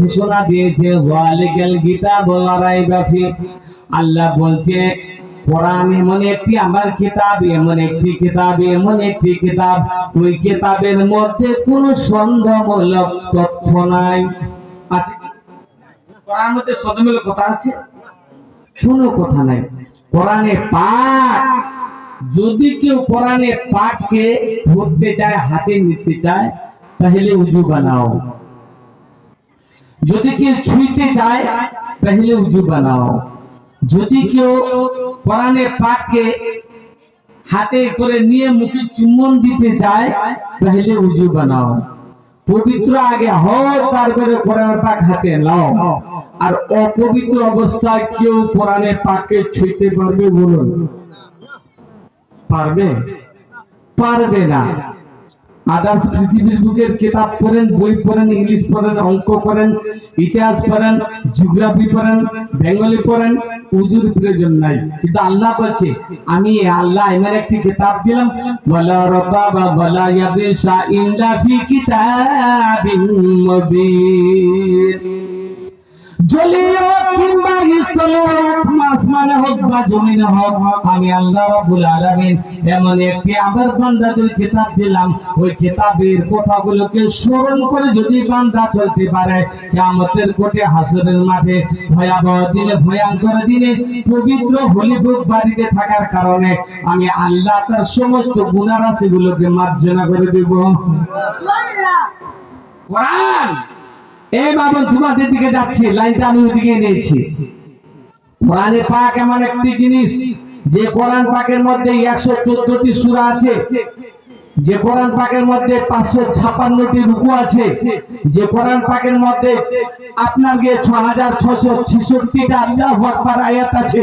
ঘোষণা দিয়েছে, ওয়ালিকাল আল্লাহ বলছে, কোরআন এমন একটি আমার কিতাব, এমন একটি কিতাব, এমন একটি কিতাব। ওই কিতাবের মধ্যে কোনো সন্দেহমূলক তথ্য নাই। আছে কোরআন মধ্যে সন্দেহমূলক কথা আছে? কোনো কথা নাই। কোরআনে পাক যদি কেউ কোরআনে পাককে ধরতে চায়, হাতে নিতে চায়, তাহলে উজু বানাও। যদি কেউ ছুঁইতে চায় তাহলে উজু বানাও। যদি কেউ কোরআনে পাককে হাতে করে নিয়ে মুখে চুম্বন দিতে চায় তাহলে উজু বানাও। পবিত্র আগে হও তারপরে কোরআন পাক হাতে নাও। আর অপবিত্র অবস্থায় কেউ কোরআনে পাককে ছুঁইতে পারবে বলুন? পারবে? পারবে না। আদার্স পৃথিবীর বুকের কিতাব পড়েন, বই পড়েন, ইংলিশ পড়েন, অঙ্ক পড়েন, ইতিহাস পড়েন, জিওগ্রাফি পড়েন, বেঙ্গলি পড়েন, উজুর প্রয়োজন নাই। কিন্তু আল্লাহ বলছে, আমি আল্লাহ এমন একটি কিতাব দিলাম, ওয়ালা রাতাবা ওয়ালা ইয়াবিসা ইল্লা ফি কিতাবিন মুবিন। জলীয় কিংবা স্থলে আসমানে হোক বা জমিনে হোক আমি আল্লাহ রাব্বুল আলামিন এমন একটি আমার বান্দাদের কিতাব দিলাম। ওই কিতাবের কথাগুলোকে স্মরণ করে যদি বান্দা চলতে পারে কিয়ামতের কোটে হাসরের মাঠে ভয়াবহ দিনে ভয়ঙ্কর দিনে পবিত্র হলিভোগ বাড়িতে থাকার কারণে আমি আল্লাহ তার সমস্ত গুণারাশিগুলোকে মার্জনা করে দেব। কোরআন! এই বাবন তোমাদের দিকে যাচ্ছি, লাইনটা আমি ওদিকে নিয়েছি কোরআনে পাক এমন একটি জিনিস, যে কোরআন পাকের মধ্যে একশো চোদ্দটি সুরা আছে। যে কোরআন পাকের মধ্যে পাঁচশো ছাপান্নটি রুকু আছে, যে কোরআন পাকের মধ্যে আপনার গিয়ে ছ হাজার ছশো ছেষট্টিটা আল্লাহ আয়াত আছে,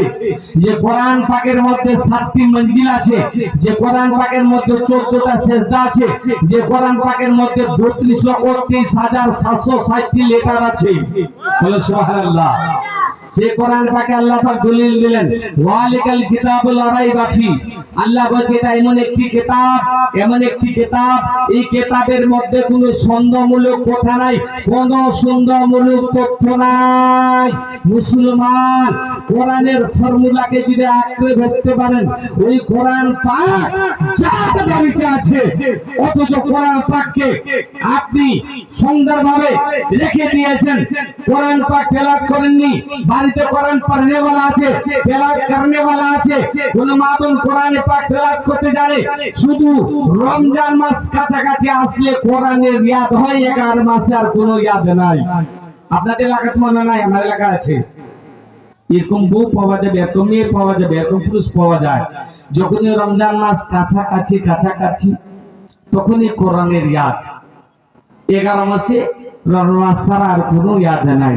যে কোরআন পাকের মধ্যে সাতটি মঞ্জিল আছে, যে কোরআন পাকের মধ্যে চোদ্দটা সেজদা আছে, যে কোরআন পাকের মধ্যে বত্রিশ লক্ষ তেইশ হাজার সাতশো ষাটটি লেটার আছে। সে কোরআন পাকে আল্লাহ পাক দলিল দিলেন, ওয়ালিকাল কিতাবুল রাইবা ফি আল্লাহ বলছে, এটা এমন একটি কিতাব, এমন একটি কিতাব, এই কিতাবের মধ্যে কোনো সন্দেহমূলক কথা নাই, কোনো সন্দেহমূলক তথ্য নাই। মুসলমান, কোরআনের ফর্মুলাকে যদি আঁকড়ে ধরতে পারেন, ওই কোরআন পাক যার বাড়িতে আছে, অথচ কোরআন পাককে আপনি সুন্দরভাবে রেখে দিয়েছেন। কোরআন পাক তেলাওয়াত করেননি বাড়িতে কোরআন পড়নে वाला আছে তেলাওয়াত করনে वाला আছে কোন মা বোন কোরআনে পাক তেলাওয়াত করতে জানে শুধু রমজান মাস কাছাকাছি আসলে কোরআনের ইয়াদ হয় এগারো মাসে আর কোনো ইয়াদ নাই আপনাদের এলাকাতে মনে নাই আমার এলাকা আছে এরকম বউ পাওয়া যাবে এরকম মেয়ে পাওয়া যাবে এরকম পুরুষ পাওয়া যায় যখনই রমজান মাস কাছাকাছি কাছাকাছি তখনই কোরআনের ইয়াদ এগারো মাসে রমজান ছাড়া আর কোনো ইয়াদ নাই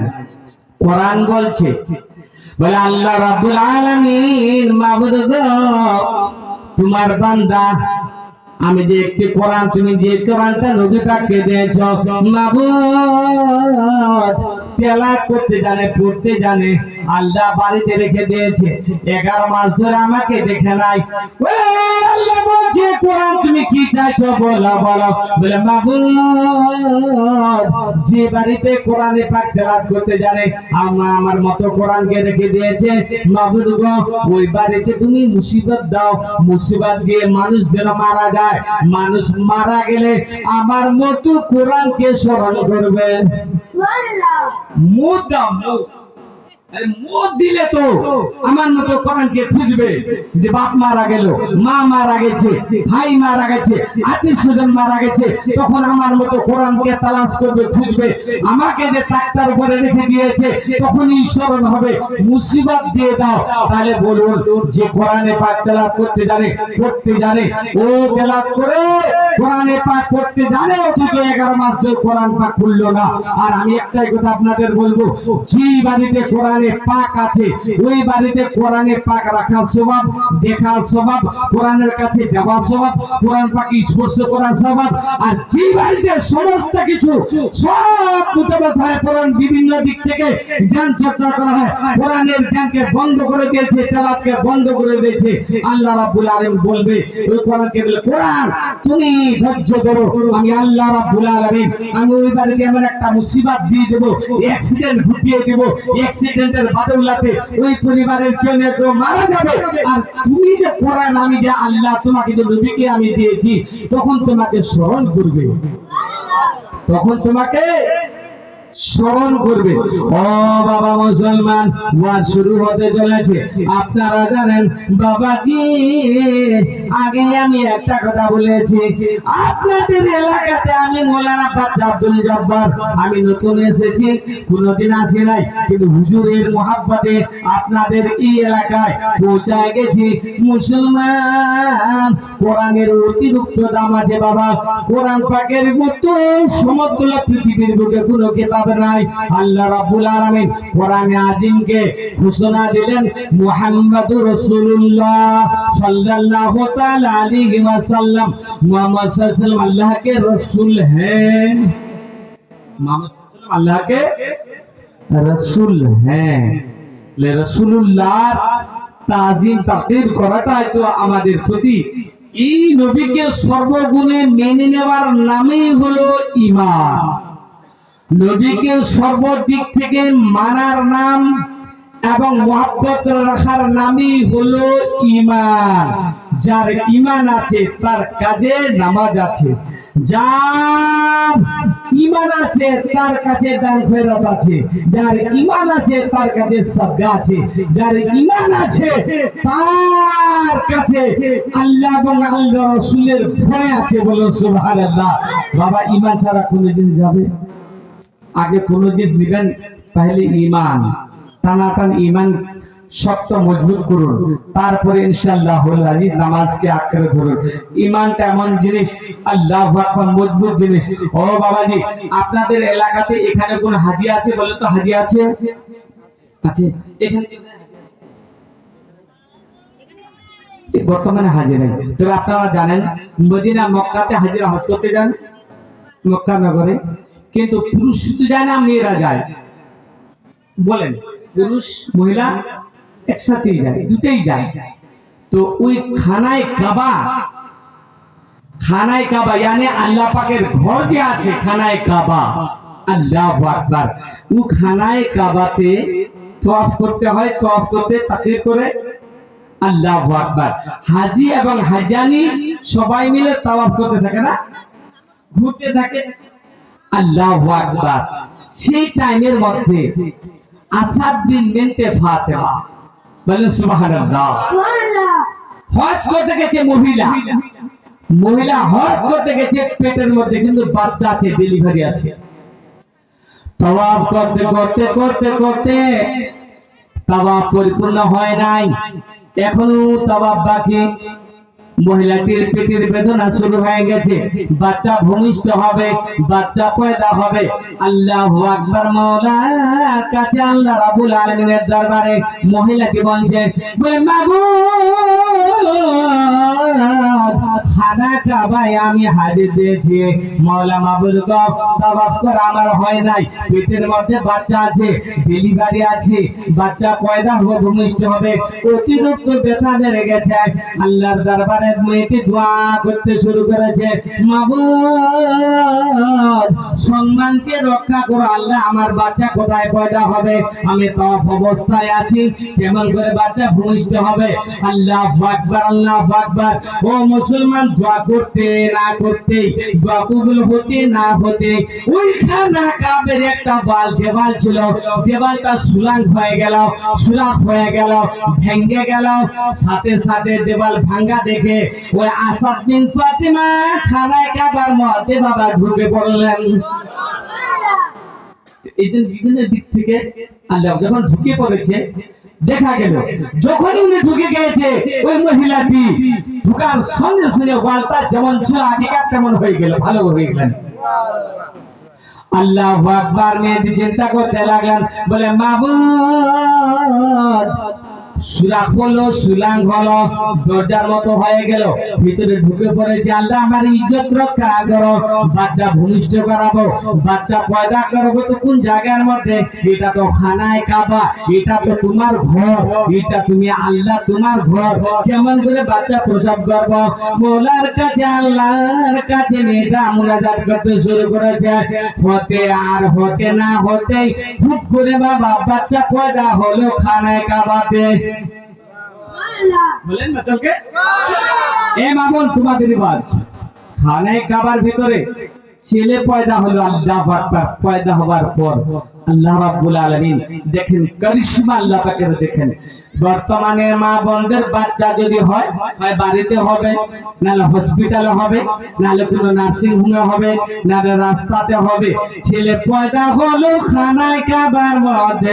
কোরআন বলছে। বলে, আল্লাহ রাব্বুল আলামিন, মাবুদ তোমার বান্দা, আমি যে একটি কোরআন, তুমি যে কোরআনটা নবী পাককে দিয়েছ, মাবুদ তেলাওয়াত করতে জানে, পড়তে জানে, আল্লাহ বাড়িতে রেখে দিয়েছে। এগারো মাস ধরে আমাকে দেখে নাই। কোরআন কি আমার রেখে দিয়েছে। গো, ওই বাড়িতে তুমি মুসিবত দাও। মুসিবত দিয়ে মানুষ যেন মারা যায়। মানুষ মারা গেলে আমার মতো কোরআনকে স্মরণ করবে। মুদ দাও মুদ দিয়ে দাও। তাহলে বলুন, যে কোরআনে পাক করতে জানে, পড়তে জানে, ও তেলাওয়াত করে কোরআনে পাক পড়তে জানে, অথচ এগারো মাস ধরে কোরআন পাক খুললো না। আর আমি একটাই কথা আপনাদের বলব বাড়িতে কোরআনে পাক আছে। ওই বাড়িতে পাক স্বভাব স্বভাব, কোরআনের কাছে স্বভাব, কোরআন পাকে স্পর্শ স্বভাব, আর যে বাড়িতে সমস্ত কিছু, সব কোরআন বিভিন্ন দিক থেকে জ্ঞান চর্চা করা হয়। কোরআনের জ্ঞানকে বন্ধ করে দিয়েছে, তেলাওয়াতকে বন্ধ করে দিয়েছে। আল্লাহ রাব্বুল আলামিন বলবে, ওই কোরআনকে বলে, কোরআন, তুমি ধৈর্য ধরো, আমি আল্লাহ রাব্বুল আলামিন, আমি ওই বাড়িতে এমন একটা মুসিবত দিয়ে দেব অ্যাক্সিডেন্ট ঘটিয়ে দেব অ্যাক্সিডেন্টের বাদৌলাতে ওই পরিবারের কেউ না কেউ মারা যাবে। আর তুমি যে কোরআন, আমি যে আল্লাহ তোমাকে যে নবীকে আমি দিয়েছি, তখন তোমাকে স্মরণ করবে। তখন তোমাকে স্মরণ করবে। ও বাবা মুসলমান, ওয়াজ শুরু হতে চলেছে। আপনারা জানেন, বাবাজি, আগে আমি একটা কথা বলেছি। আপনাদের এলাকাতে আমি মোলানা বাচ্চা আব্দুল জব্বার, আমি নতুন এসেছি, কোনোদিন আসি নাই, কিন্তু হুজুরের মোহাব্বতে আপনাদের এই এলাকায় পৌঁছায় গেছি। মুসলমান, কোরআনের অতিরিক্ত দাম আছে বাবা। কোরআন পাকের মতো সমতুল পৃথিবীর বুকে কোনো কিতাব নাই আল্লাহ রাব্বুল আলামিন কোরআনে আজিমকে ঘোষণা দিলেন মুহাম্মাদুর রাসূলুল্লাহ সাল্লাল্লাহু তাআলা আলাইহি ওয়াসাল্লাম মুহাম্মদ সাল্লাল্লাহু আলাইহি আল্লাহ के रसूल हैं मोहम्मद सल्लल्लाहु अल्लाह के রসুল হ্যাঁ রসুল্লাহ তাজিম তাকির করাটাই তো আমাদের প্রতি এই নবীকে সর্বগুণে মেনে নেওয়ার নামই হলো ইমান নবীকে সর্বদিক থেকে মানার নাম এবং মহাব্বত রাখার নামই হলো ইমান যার ইমান আছে, তার কাজে নামাজ আছে। যার ইমান আছে, তার কাছে দান আছে। যার ইমান আছে, তার কাছে সদকা আছে। যার ইমান আছে, তার কাছে আল্লাহ এবং আল্লাহ রাসূলের ভয় আছে বলো সুবহানাল্লাহ। বাবা ইমান ছাড়া কোনোদিন যাবে? আগে কোনো জিনিস নিবেন, তাহলে ইমান টানাটান ইমান শক্ত মজবুত করুন। তারপরে ইনশাআল্লাহ আজিজ নামাজকে আঁকড়ে ধরুন। ইমানটা এমন জিনিস, আল্লাহ মজবুত জিনিস। ও বাবাজি, আপনাদের এলাকাতে এখানে কোন হাজি আছে বলে তো হাজি আছে? আছে। এখানে বর্তমানে হাজির নেই। তবে আপনারা জানেন, মদিনা, মক্কাতে হাজিরা হজ করতে যান? মক্কা নগরে? কিন্তু পুরুষ শুধু যায় না মেয়েরা যায়। বলেন, পুরুষ, মহিলা একসাথেই যায়, দুটেই যায়। তো ওই খানায় কাবা খানায় কাবা মানে আল্লাহ পাকের ঘর যে আছে, খানায় কাবা, আল্লাহ আকবার। ও খানায় কাবাতে তওয়াফ করতে হয়, তওয়াফ করতে তাকির করে, আল্লাহ আকবার। হাজি এবং হাজানি সবাই মিলে তাওয়াফ করতে থাকে না? ঘুরতে থাকে আল্লাহ আকবার। সেই টাইমের মধ্যে আসাদ বিন বিনতে ফাতেমা বলে, সুবহানাল্লাহ। হজ করতে গেছে মহিলা। মহিলা হজ করতে গেছে, পেটের মধ্যে কিন্তু বাচ্চা আছে ডেলিভারি আছে। করতে করতে করতে করতে পরিপূর্ণ হয় নাই। এখনও তাওয়াফ বাকি। মহিলাটির পেটের বেদনা শুরু হয়ে গেছে। বাচ্চা ভূমিষ্ঠ হবে, বাচ্চা পয়দা হবে। আল্লাহু আকবার মাওলার কাছে আল্লাহ রাব্বুল আলামিনের দরবারে মহিলাটি বলছে আমি হাজির দিয়েছি। গো করা, আমার হয় নাই। পেটের মধ্যে বাচ্চা আছে, ডেলিভারি আছে। বাচ্চা পয়দা হবে, ভূমিষ্ঠ হবে। অতিরিক্ত ব্যথা বেড়ে গেছে। আল্লাহর দরবারে মেয়েটি দোয়া করতে শুরু করেছে সম্মানকে রক্ষা করো, আল্লাহ আমার বাচ্চা কোথায় পয়দা হবে? আমি তফ অবস্থায় আছি, কেমন করে বাচ্চা ভূমিষ্ঠ হবে? আল্লাহ আকবার আল্লাহ আকবার। ও মুসলমান, দোয়া করতে না করতে, দোয়া কবুল হতে না হতে, ওইখানা কাবের একটা বাল, দেওয়াল ছিল। দেওয়ালটা সুলাং হয়ে গেল সুলাক হয়ে গেল ভেঙ্গে গেল। সাথে সাথে দেওয়াল ভাঙ্গা দেখে ওই আসাদ বিন ফাতিমা খানায় কাবার মধ্যে বাবা ঢুকে পড়লেন। বিভিন্ন দিক থেকে আল্লাহ যখন ঢুকে পড়েছে, দেখা গেল যখন উনি ঢুকে ওই মহিলাটি ঢুকার সঙ্গে সঙ্গে যেমন ছিল, আগেকার তেমন হয়ে গেল, ভালো হয়ে গেলেন আল্লাহ আকবার মেয়েটি চিন্তা করতে লাগলেন, বলে মাবুদ সুরা হলো সুলাং হলো তোমার ঘর, এটা তুমি আল্লাহ তোমার ঘর। কেমন করে বাচ্চা প্রসব করব? মোলার কাছে, আল্লাহর কাছে মেয়েটা মুনাজাত করতে শুরু করেছে। হতে আর হতে না হতে হুট করে বাবা, বাচ্চা পয়দা হলো খানায় কাবাতে। ছেলে পয়দা হলো পয়দা পর আল্লাহ দেখেন আল্লাহ দেখেন। বর্তমানে মা বোনদের বাচ্চা যদি হয় বাড়িতে হবে, নাহলে হসপিটালে হবে, নাহলে কোনো নার্সিং হোমে হবে, নাহলে রাস্তাতে হবে। ছেলে পয়দা হলো খানায় কাবার মধ্যে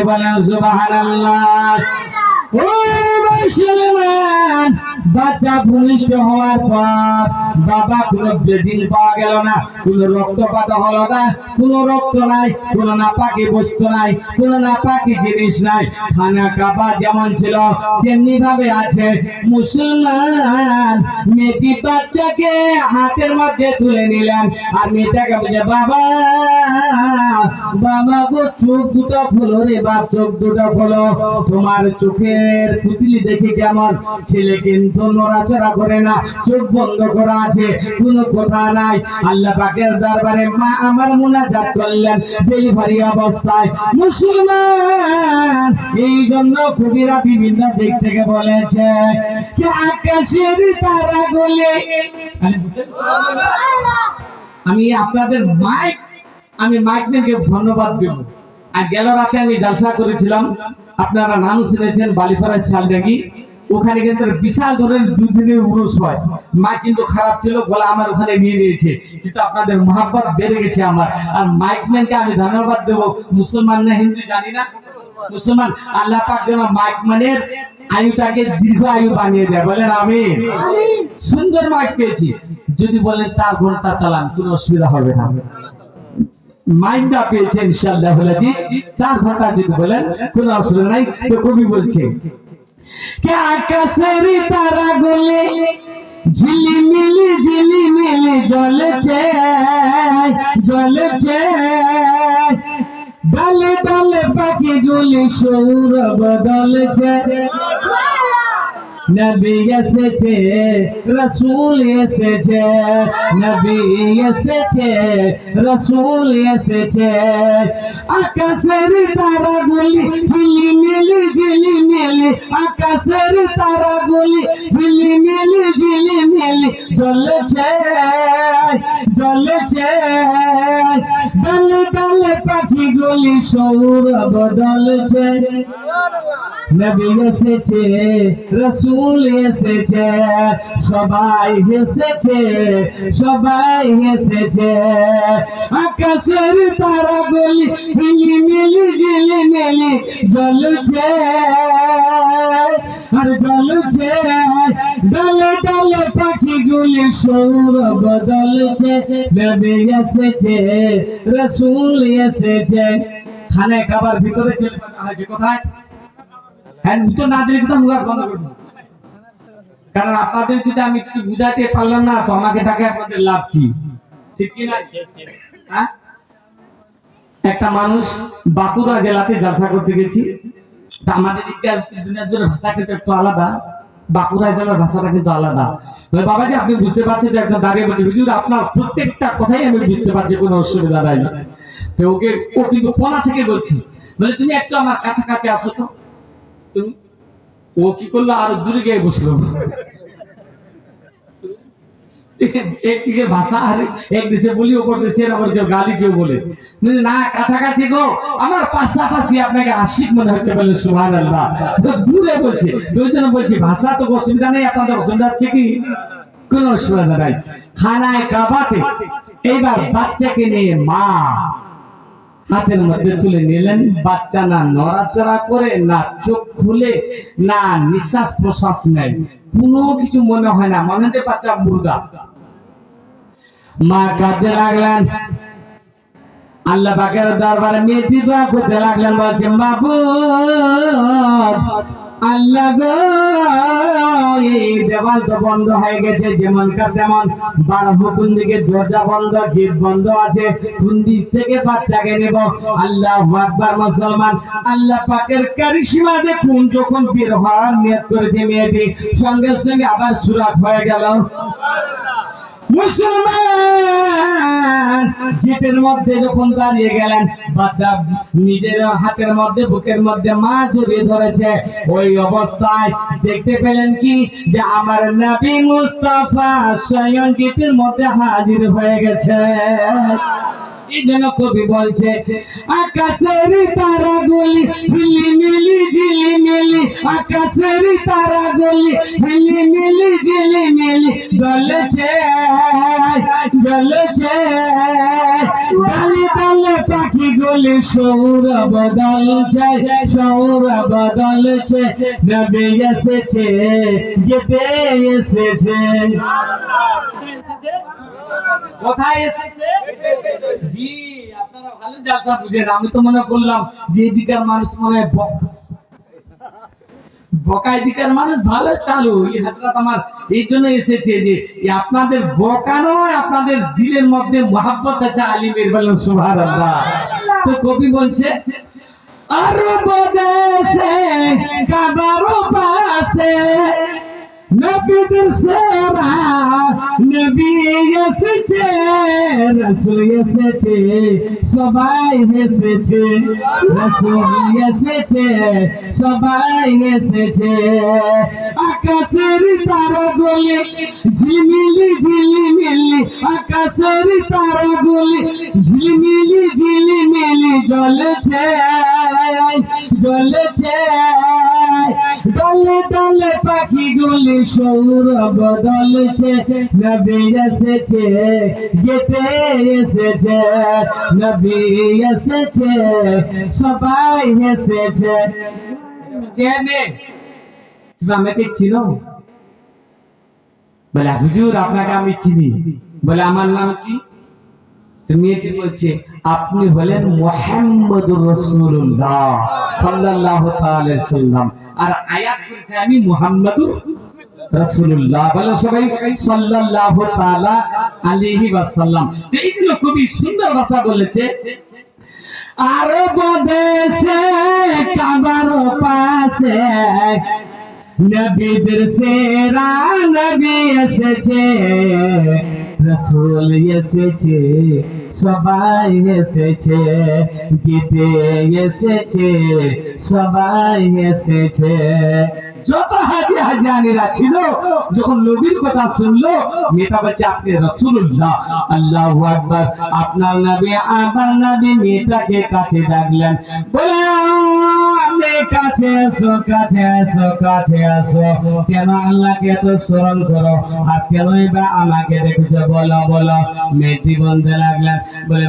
বাচ্চা ভূমিষ্ঠ হওয়ার পর বাবা কোনো বেদিন পাওয়া গেল না। কোনো রক্তপাত হলো না, কোনো রক্ত নাই, কোনো নাপাকি বস্তু নাই, কোনো নাপাকি জিনিস নাই। খানা কাবা যেমন ছিল তেমনি ভাবে আছে। মুসলমান মেয়েটি বাচ্চাকে হাতের মধ্যে তুলে নিলেন আর মেয়েটাকে বলছে, বাবা বাবা গো, চোখ দুটো খোলো রে বাপ, চোখ দুটো খোলো। তোমার চোখের পুতলি দেখে কেমন? ছেলে কিন্তু নড়াচড়া করে না, চোখ বন্ধ করা আছে, কোনো কথা নাই। আল্লাহ পাকের দরবারে মা আমার মুনাজাত করলেন ডেলিভারি অবস্থায়। মুসলমান, এই জন্য কবিরা বিভিন্ন দিক থেকে বলেছে যে আকাশের তারা গলে আমি আপনাদের মাইক আমি মাইক ধন্যবাদ দেব। আর গেল রাতে আমি জালসা করেছিলাম। আপনারা নাম শুনেছেন বালিফারা শালডাঙ্গি ওখানে কিন্তু বিশাল ধরনের দুদিনের উরুস হয়। মা কিন্তু খারাপ ছিল বলে আমার ওখানে নিয়ে নিয়েছে। কিন্তু আপনাদের মহাব্বত বেড়ে গেছে আমার। আর মাইক ম্যানকে আমি ধন্যবাদ দেবো। মুসলমান না হিন্দু জানি না। মুসলমান আল্লাহ পাক যেন মাইক ম্যানের আয়ুটাকে দীর্ঘ আয়ু বানিয়ে দেয়। বলেন আমি সুন্দর মাইক পেয়েছি। যদি বলেন চার ঘণ্টা চালান কোনো অসুবিধা হবে না। মাইন্ডটা পেয়েছে ইনশাআল্লাহ বলে জি চার ঘণ্টা যদি বলেন, কোনো অসুবিধা নাই। তো কবি বলছে, কে আকাশের তারা গলে ঝিলিমিলি ঝিলিমিলি জ্বলছে জ্বলছে। ডালে ডালে পাখি গুলি সৌরভ দলছে নবী এসেছে, রসুল এসেছে, নবী এসেছে, রসুল এসেছে। আকাশের তারাগুলি ঝিলিমিলি ঝিলিমিলি, আকাশের তারাগুলি ঝিলিমিলি ঝিলিমিলি জ্বলছে জ্বলছে। ডালে ডালে পাখিগুলি সৌরভ দলছে নবী এসেছে, রসুল এসেছে, সবাই এসেছে সবাই এসেছে। আকাশের তারা গলি ঝিলিমিলি ঝিলিমিলি জ্বলছে, আর জ্বলছে, ডালে ডালে পাখিগুলি সৌরভ দলছে নবী এসেছে, রসুল এসেছে। খানে খাবার ভিতরে চলে কোথায়? হ্যাঁ উত্তর না দিলে কিন্তু মুখ বন্ধ করে কারণ আপনাদের যদি আমি কিছু বুঝাতে পারলাম না তো আমাকে টাকা আপনাদের লাভ কি? ঠিক কি না? হ্যাঁ? একটা মানুষ বাঁকুড়া জেলাতে জালসা করতে গেছি। তা আমাদের দুনিয়ার ভাষা কিন্তু একটু আলাদা। বাঁকুড়া জেলার ভাষাটা কিন্তু আলাদা। ওই বাবাজি আপনি বুঝতে পারছেন যে একজন দাঁড়িয়ে বলছে হুজুর আপনার প্রত্যেকটা কথাই আমি বুঝতে পারছি কোনো অসুবিধা নাই। তো ওকে ও কিন্তু কোনা থেকে বলছে বলে তুমি একটু আমার কাছাকাছি আসো তো। ও কি করল? আরও দূরে গিয়ে বসল। একদিকে ভাষা আর দেশে বলি ওপর দেশের আবার কেউ গালি কেউ বলে। না, কাছাকাছি গো, আমার পাশাপাশি আপনাকে আশিক মনে হচ্ছে বলে সুহান আল্লাহ দূরে বলছে। ওই জন্য বলছি, ভাষা তো অসুবিধা নেই, আপনাদের অসুবিধা হচ্ছে কি? কোন অসুবিধা নাই। খানায় কাবাতে, এইবার বাচ্চাকে নিয়ে মা হাতের মধ্যে তুলে নিলেন। বাচ্চা না নড়াচড়া করে, না চোখ খুলে, না নিঃশ্বাস প্রশ্বাস নেয়। কোনো কিছু মনে হয় না। মনে হতে বাচ্চা মুর্দা মা কাঁদতে লাগলেন। আল্লাহ পাকের দরবারে মেয়েটি দোয়া করতে লাগলেন, বলছে, মাবুদ দরজা বন্ধ বন্ধ আছে, কোন দিক থেকে বাচ্চাকে নেব? আল্লাহ মুসলমান, আল্লাহ দেখুন, যখন বের হওয়ার নিয়ত করেছে মেয়েটি, সঙ্গে সঙ্গে আবার সুরাক হয়ে গেল। মুসলমান জিতের মধ্যে যখন দাঁড়িয়ে গেলেন, বাচ্চা নিজের হাতের মধ্যে, বুকের মধ্যে মা জড়িয়ে ধরেছে। ওই অবস্থায় দেখতে পেলেন কি? যে আমার নবী মুস্তাফা স্বয়ং জিতের মধ্যে হাজির হয়ে গেছে। এই জন্য কবি বলছে, আকাশের তারা গলি ঝিলিমিলি ঝিলিমিলি, আকাশের তারা গলি ঝিলিমিলি ঝিলিমিলি, জ্বলছে জ্বলছে। ডালে ডালে পাখি গলি সৌর বদলছে সৌর বদলছে নবে এসেছে, যেতে এসেছে। কোথায় এসেছে? জি আপনারা ভালো জালসা বুঝেন আমি তো মনে করলাম যে এদিকার মানুষ মনে হয় ব- বকাই দিকার মানুষ ভালো চালু। এই হাতটা আমার এই জন্য এসেছে যে আপনাদের বকা নয় আপনাদের দিলের মধ্যে মহাব্বত আছে আলিমের বলেন সুবহানাল্লাহ। তো কবি বলছে আরব দেশে কাবারো পাশে নবীদের সেরা নবী এসেছে, রসুল এসেছে, সবাই এসেছে, রসুল সবাই এসেছে। আকাশের তারাগুলি ঝিলমিলি ঝিলিমিলি, আকাশের তারাগুলি ঝিলমিলি ঝিলিমিলি জ্বলছে জ্বলছে। দলে দলে পাখিগুলি সৌর বদলছে নবী এসেছে গেতে এসেছে, নবী এসেছে, সবাই এসেছে। তুমি আমাকে চিনো? বলে, হুজুর, আপনাকে আমি চিনি। বলে, আমার নাম কি? তুমি এটি বলছে, আপনি হলেন মোহাম্মদুর রসুল্লাহ তাআলা সাল্লাম আর আয়াত করেছে আমি মোহাম্মদুর বলে সবাই, সাল্লাল্লাহু তাআলা আলাইহি ওয়াসাল্লাম। তো এইগুলো খুবই সুন্দর ভাষা বলেছে। আরব দেশে, কাবার পাশে, নবীদের সেরা নবী এসেছে। রসুল এসেছে, সবাই এসেছে গীতে এসেছে, সবাই এসেছে। যত হাজি হাজানিরা ছিল, যখন নবীর কথা শুনলো মেয়েটা বলছে, আপনি রসুল্লাহ আল্লাহ আকবার। আপনার নবী, আমার নবী মেয়েটাকে কাছে ডাকলেন। বলে আমাকে মেয়েটি বলতে বলে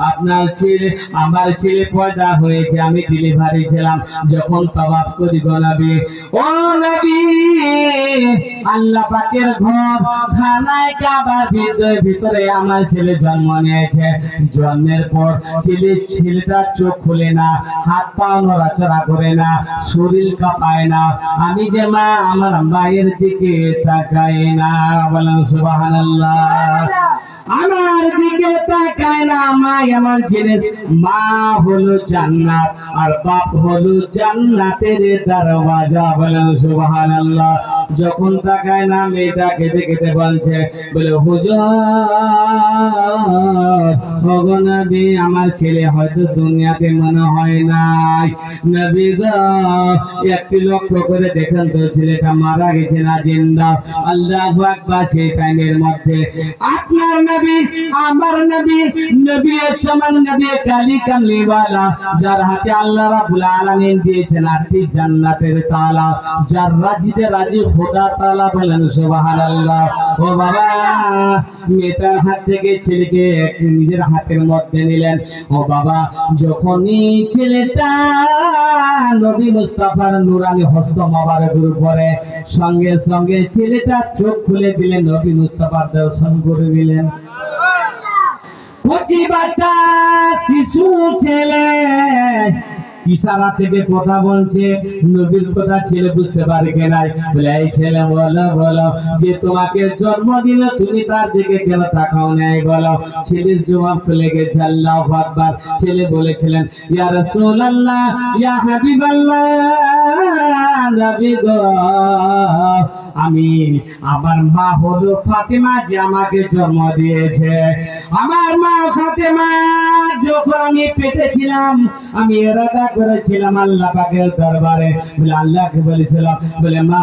আপনার ছেলে, আমার ছেলে পয়দা হয়েছে, আমি ডেলিভারি ছিলাম, যখন তবাফ করি গো নবী। ও আল্লাহ পাকের ঘর, খানায় কাবার ভিতরে ভিতরে আমার ছেলে জন্ম নিয়েছে জন্মের পর ছেলে ছেলেটা চোখ খুলে না, হাত পা নড়াচড়া করে না, শরীর কাঁপায় না। আমি যে মা, আমার মায়ের দিকে তাকাই না। বলেন, সুবহানাল্লাহ। আমার দিকে তাকায় না মা আমার জিনিস। মা হলো জান্নাত, আর বাপ হলো জান্নাতের দরওয়াজা। বলেন, সুবহানাল্লাহ। যখন তাকায় না, মেয়েটা খেতে খেতে বলছে, বলে, হুজুর ওগো নবী, আমার ছেলে হয়তো দুনিয়াতে মনে হয় নাই। নবী গো, একটি লক্ষ্য করে দেখেন তো, ছেলেটা মারা গেছে না জিন্দা? আল্লাহ আকবার, সেই টাইমের মধ্যে আপনার নবী, আমার নবী নবী চমন নবী কালি কামলিওয়ালা যার হাতে আল্লাহ রাব্বুল আলামিন দিয়েছেন আটটি জান্নাতের তালা। যার রাজিতে রাজি খোদা তাআলা বলেন, সুবহানাল্লাহ। ও বাবা, মেয়েটার হাত থেকে ছেলেকে নিজের হাতের মধ্যে নিলেন। ও বাবা, যখনই ছেলেটা নবী মুস্তাফার নুরানি হস্ত মোবারকের উপরে সঙ্গে সঙ্গে ছেলেটা চোখ খুলে দিলেন, নবী মুস্তাফার দর্শন করে দিলেন কচি বাচ্চা, শিশু ছেলে ইশারা থেকে কথা বলছে, নবীর কথা ছেলে বুঝতে পারে কেনাই বলে, এই ছেলে, বলো বলো, যে তোমাকে জন্ম দিল, তুমি তার দিকে কেন তাকাও নাই বলো, ছেলের জবাব চলে গেছে আল্লাহ আকবার। ছেলে বলেছিলেন, ইয়া রাসূলুল্লাহ, ইয়া হাবিবাল্লাহ। আমি আমার মা হলো ফাতেমা যে আমাকে জন্ম দিয়েছে। আমার মা ফাতেমা, যখন আমি পেটে ছিলাম, আমি এরাদা করেছিলাম আল্লাহ পাকের দরবারে। বলে আল্লাহকে বলেছিলাম, বলে মা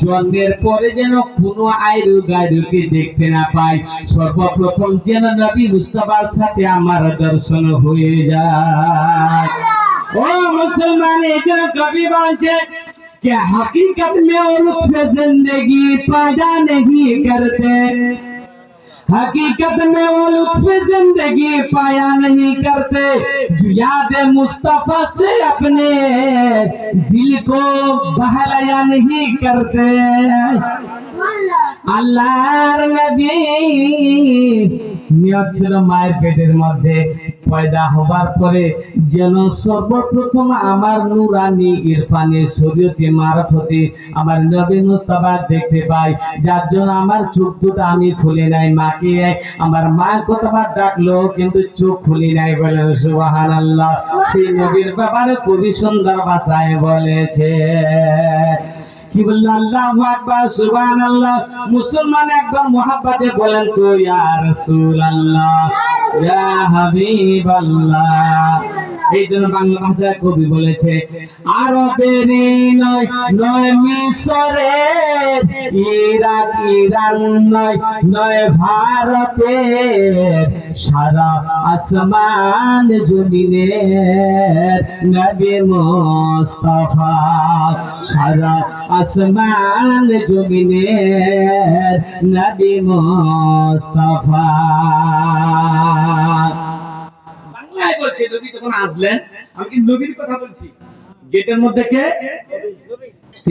জন্মের পরে যেন কোনো আইরু গাইরুকে দেখতে না পাই, সর্বপ্রথম যেন নবী মুস্তফার সাথে আমার দর্শন হয়ে যায়। ও মুসলমান এই জন্য কবি বলছে कि हकीकत में और लुत्फ जिंदगी पैदा नहीं करते हकीकत में वो लुत्फ जिंदगी पाया नहीं करते जो याद मुस्तफा से अपने दिल को बहलाया नहीं करते আল্লাহর নবী নিয়ত ছিল মায়ের পেটের মধ্যে পয়দা হবার পরে যেন সর্বপ্রথম আমার নুরানি ইরফানি শরীয়তে মারফতে আমার নবী মুস্তাফা দেখতে পাই। যার জন্য আমার চোখ দুটো আমি খুলে নাই। মাকে আমার মা কতবার ডাকলো কিন্তু চোখ খুলি নাই বলেন সুবাহান আল্লাহ সেই নবীর ব্যাপারে খুবই সুন্দর ভাষায় বলেছে। কি বলল আল্লাহ আকবার, সুবহানাল্লাহ। মুসলমান একবার মোহাব্বতে বলেন তো এই জন্য বাংলা ভাষায় কবি বলেছে, আরবের ইরাক, ইরান নয় নয় ভারতের, সারা আসমান জমিনের নবী মুস্তাফা, সারা আসমান জমিনের নবী মুস্তাফা। বাংলায় বলছে, নবী যখন আসলেন, আমি কি নবীর কথা বলছি? গেটের মধ্যে কে?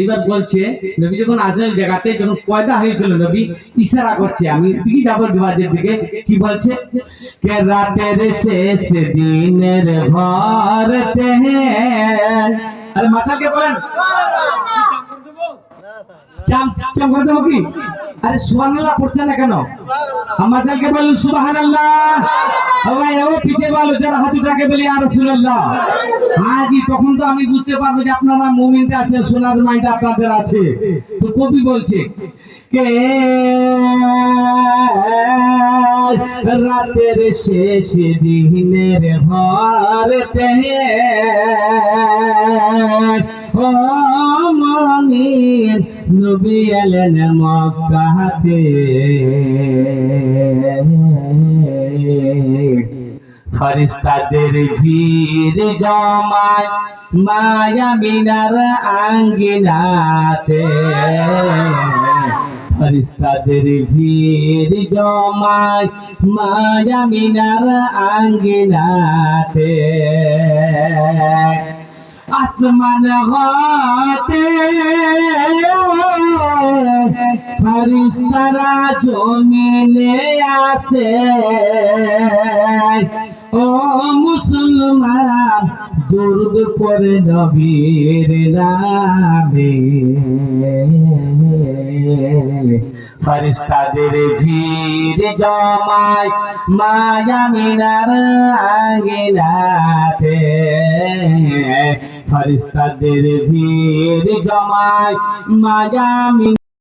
এবার বলছে, নবী যখন আসলেন জায়গাতে, যখন পয়দা হয়েছিল, নবী ইশারা করছে, আমি দিকে যাব ডিবাজের দিকে, কি বলছে? কে রাতের শেষ দিনের ভরতে আরে মাথাকে বলেন। চাম আরে পড়ছে না কেন? আমাদেরকে সুবহানাল্লাহ। ও হাতুটাকে বলি আর হ্যাঁ তখন তো আমি বুঝতে পারব যে আপনারা মুমিনটা আছে সোনার মাইন্ড আপনাদের আছে। কবি বলছে কে রাতের শেষ দিনের ভরতে ও মনির নবী এলেন মক্কাতে। ফরিস্তাদের ভিড় জমায় মায়া মিনার আঙ্গিনাতে। ফরিস্তাদের ভিড় জমায় মায়া মিনার আঙ্গিনাতে। আসমান হতে ফরিস্তারা জমিনে আসে ও মুসলমান, দুরুদ পরে নবীর নামে। ফরিস্তাদের ভিড় জমায় মায়া মিনার আঙ্গিনাতে ফরিস্তাদের ভিড় জমায় মায়া মিনার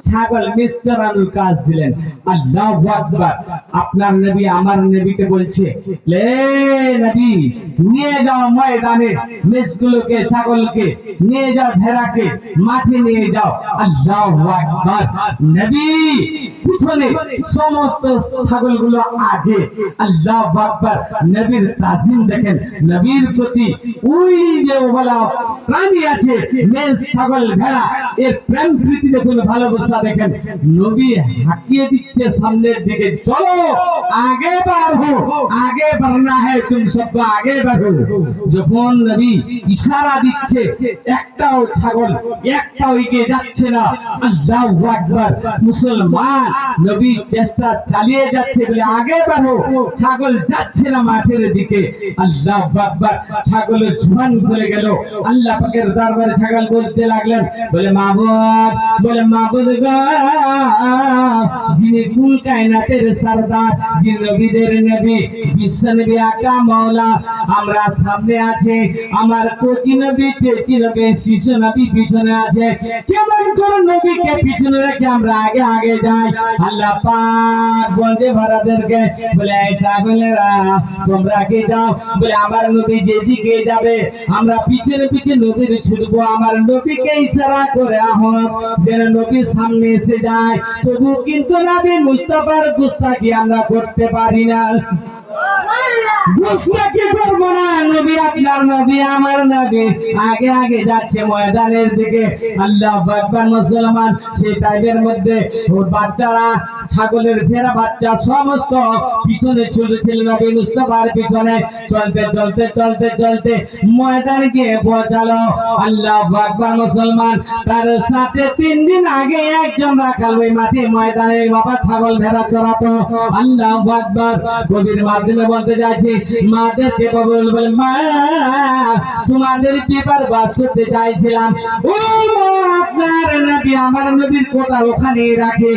ছাগল মেষ চড়ানোর কাজ দিলেন। আল্লাহ আকবার। আপনার নবী আমার নবীকে বলছে, লে নবী, নিয়ে যাও ময়দানে মেষগুলোকে ছাগলকে, নিয়ে যাও ভেড়াকে, মাঠে নিয়ে যাও। আল্লাহ আকবার। নবী, পিছনে সমস্ত ছাগলগুলো আগে। আল্লাহ আকবার। নবীর তাজিম দেখেন, নবীর প্রতি ওই যে বলা প্রাণী আছে মেষ ছাগল, ভেড়া, এর প্রেম প্রীতি দেখুন রাস্তা দেখেন, নবী হাঁকিয়ে দিচ্ছে সামনের দিকে, চলো, আগে বাড়ো আগে বাড়না হে তুমি সব আগে বাড়ো যখন নবী ইশারা দিচ্ছে, একটাও ছাগল, একটাও এগিয়ে যাচ্ছে না, আল্লাহ আকবার, মুসলমান, নবী চেষ্টা চালিয়ে যাচ্ছে বলে আগে বাড়ো ছাগল যাচ্ছে না মাঠের দিকে। আল্লাহ আকবার ছাগল জুবান খুলে গেল। আল্লাহ পাকের দরবারে ছাগল বলতে লাগলেন, বলে, মাহবুব বলে, মাহবুব আমরা তোমরা যাও? বলে, আমার নবী যেদিকে যাবে, আমরা পিছনে নবীর ছুটবো। আমার নবীকে ইশারা করে আহত, যেন নবী সামনে এসে যায়। তবু কিন্তু নবী মুস্তাফার গুস্তাকি আমরা করতে পারি না। সমস্ত পিছনে মুস্তাফার পিছনে। চলতে চলতে চলতে চলতে ময়দানে গিয়ে পৌঁছালো। আল্লাহ আকবার, মুসলমান, তার সাথে তিন দিন আগে একজন রাখাল ওই মাঠে ময়দানে বাবা ছাগল, ভেড়া চড়াতো। আল্লাহ আকবার, কবির মাধ্যমে বলতে যাচ্ছি মাদেরকে বল বল, মা, তোমাদের পেপার বাস করতে চাইছিলাম। ও মা, আপনার নবী, আমার নবীর কথা ওখানে রাখে।